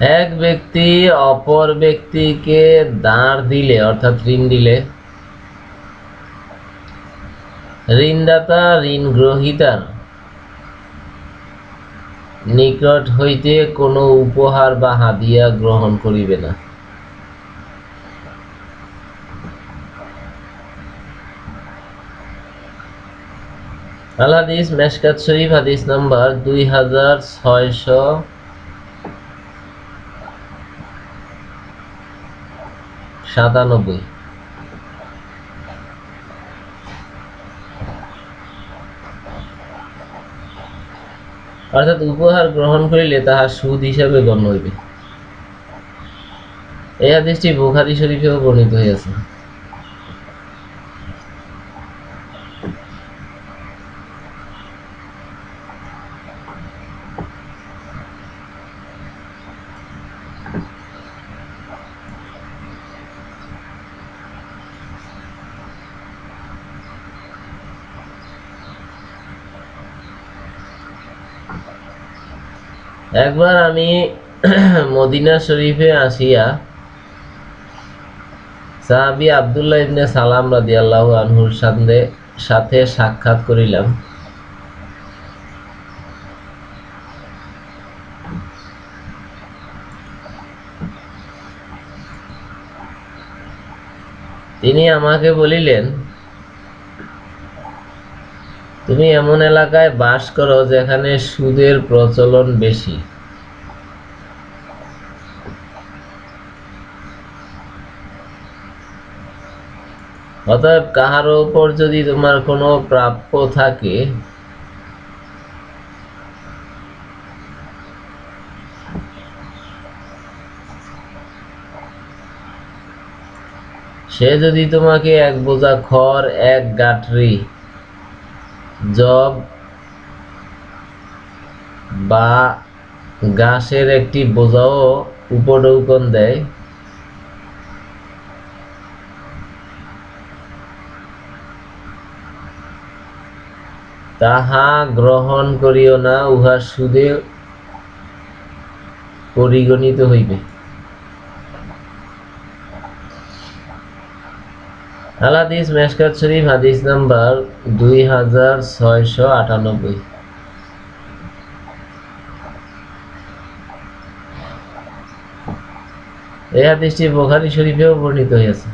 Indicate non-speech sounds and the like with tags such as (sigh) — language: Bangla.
এক ব্যক্তি অপর ব্যক্তিকে দাঁড় দিলে, অর্থাৎ ঋণ দিলে, ঋণদাতা ঋণ গ্রহীতার নিকট হইতে কোনো উপহার বা হাদিয়া গ্রহণ করিবে না। আল হাদিস মেশকাত শরীফ হাদিস নাম্বার দুই হাজার ছয়শো সাতানব্বই। অর্থাৎ উপহার গ্রহণ করিলে তাহার সুদ হিসাবে গণ্য হইবে। এই হাদিসটি বোখারি শরীফেও বর্ণিত হইয়াছে। একবার আমি (clears throat) মদিনা শরীফে আসিয়া সাহাবি আবদুল্লাহ ইবনে সালাম রাদিয়াল্লাহু আনহুর সাথে সাথে সাক্ষাৎ করিলাম। তিনি আমাকে বলিলেন তুমি এমন এলাকায় বাস করো যেখানে সুদের প্রচলন বেশি। অতএব কাহার উপর যদি তোমার কোনো প্রাপ্য থাকে, সে যদি তোমাকে এক বোঝা খড়, এক গাঠরি জব বা ঘাসের একটি বোঝাও উপঢৌকন দেয়। তাহা গ্রহণ করিও না, উহা সুদে পরিগণিত হইবে। আল হাদিস মেশকাত শরীফ, হাদিস নাম্বার দুই হাজার ছয়শো আটানব্বই। এই হাদিসটি বোখারি শরীফেও বর্ণিত হয়েছে।